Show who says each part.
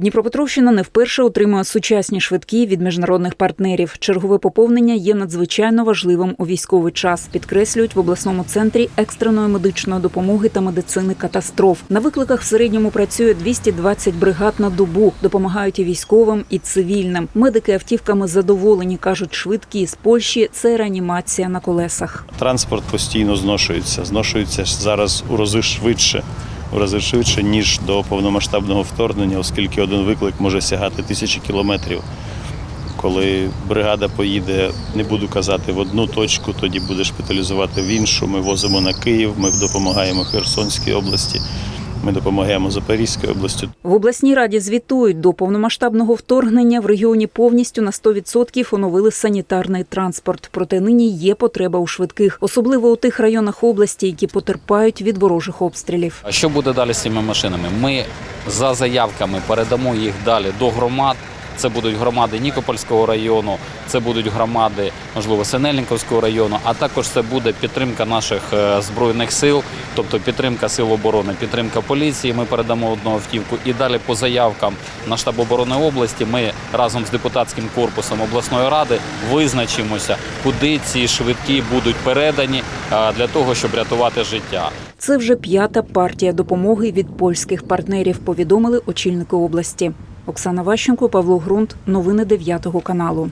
Speaker 1: Дніпропетровщина не вперше отримує сучасні швидкі від міжнародних партнерів. Чергове поповнення є надзвичайно важливим у військовий час. Підкреслюють в обласному центрі екстреної медичної допомоги та медицини катастроф. На викликах в середньому працює 220 бригад на добу. Допомагають і військовим, і цивільним. Медики автівками задоволені кажуть, швидкі з Польщі це реанімація на колесах.
Speaker 2: Транспорт постійно зношується. Зношується зараз у рази швидше, у рази швидше, ніж до повномасштабного вторгнення, оскільки один виклик може сягати тисячі кілометрів. Коли бригада поїде, не буду казати в одну точку, тоді буде шпиталізувати в іншу. Ми возимо на Київ, ми допомагаємо Херсонській області, ми допомагаємо Запорізькій області.
Speaker 1: В обласній раді звітують до повномасштабного вторгнення в регіоні повністю на 100% оновили санітарний транспорт. Проте нині є потреба у швидких, особливо у тих районах області, які потерпають від ворожих обстрілів.
Speaker 3: А що буде далі з цими машинами? Ми за заявками передамо їх далі до громад. Це будуть громади Нікопольського району, це будуть громади, можливо, Синельниковського району, а також це буде підтримка наших е, збройних сил, тобто підтримка сил оборони, підтримка поліції. Ми передамо одну автівку. І далі по заявкам на штаб оборони області ми разом з депутатським корпусом обласної ради визначимося, куди ці швидкі будуть передані е, для того, щоб рятувати життя.
Speaker 1: Це вже п'ята партія допомоги від польських партнерів. Повідомили очільники області. Оксана Ващенко, Павло Грунт. Новини 9 каналу.